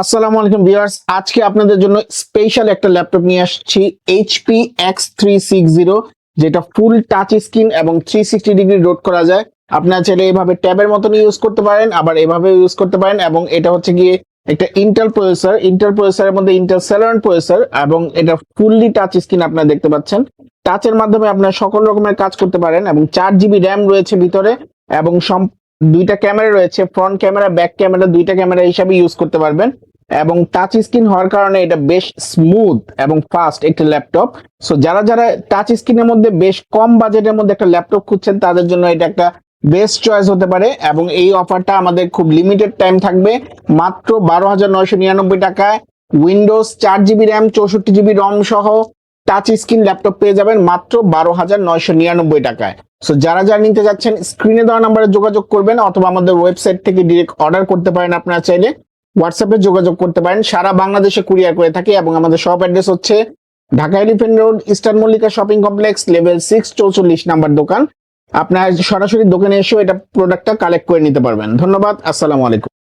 আসসালামু আলাইকুম ভিউয়ার্স, আজকে আপনাদের জন্য স্পেশাল একটা ল্যাপটপ নিয়ে আসছি HP X three six zero যেটা ফুল টাচ স্ক্রিন এবং থ্রি সিক্সটি ডিগ্রি রোড করা যায়। আপনারা চাইলে এইভাবে ট্যাবের মতন ইউজ করতে পারেন, আবার এভাবে ইউজ করতে পারেন, এবং এটা হচ্ছে গিয়ে একটা ইন্টেল প্রসেসর ইন্টেল প্রসেসরের মধ্যে ইন্টেল সেলেরন প্রসেসর এবং এটা ফুললি টাচ স্ক্রিন আপনারা দেখতে পাচ্ছেন। টাচের মাধ্যমে আপনারা সকল রকমের কাজ করতে পারেন, এবং চার জিবি র্যাম রয়েছে ভিতরে, এবং দুইটা ক্যামেরা রয়েছে ফ্রন্ট ক্যামেরা ব্যাক ক্যামেরা দুইটা ক্যামেরা হিসাবে ইউজ করতে পারবেন। এবং টাচ স্ক্রিন হওয়ার কারণে এটা বেশ স্মুথ এবং ফাস্ট একটি ল্যাপটপ সো যারা যারা টাচ স্ক্রিনের মধ্যে বেশ কম বাজেটের মধ্যে একটা ল্যাপটপ খুঁজছেন, তাদের জন্য এটা একটা বেস্ট চয়েস হতে পারে এবং এই অফারটা আমাদের খুব লিমিটেড টাইম থাকবে। মাত্র বারো হাজার নয়শো নিরানব্বই টাকায় উইন্ডোজ চার জিবি র্যাম চৌষট্টি জিবি রম সহ টাচ স্ক্রিন ল্যাপটপ পেয়ে যাবেন মাত্র বারো হাজার নয়শো নিরানব্বই টাকায়। সো যারা যারা নিতে যাচ্ছেন স্ক্রিনে দেওয়া নাম্বারে যোগাযোগ করবেন অথবা আমাদের ওয়েবসাইট থেকে ডিরেক্ট অর্ডার করতে পারেন আপনারা চাইলে। হোয়াটসঅ্যাপে যোগাযোগ করতে পারেন। সারা বাংলাদেশে কুরিয়ার করে থাকি এবং আমাদের শপ অ্যাড্রেস হচ্ছে Dhaka Elephant Road Eastern Mallika shopping complex level six চৌচল্লিশ নাম্বার দোকান। আপনার সরাসরি দোকানে এসেও এটা প্রোডাক্টটা কালেক্ট করে নিতে পারবেন। ধন্যবাদ, আসসালামু আলাইকুম।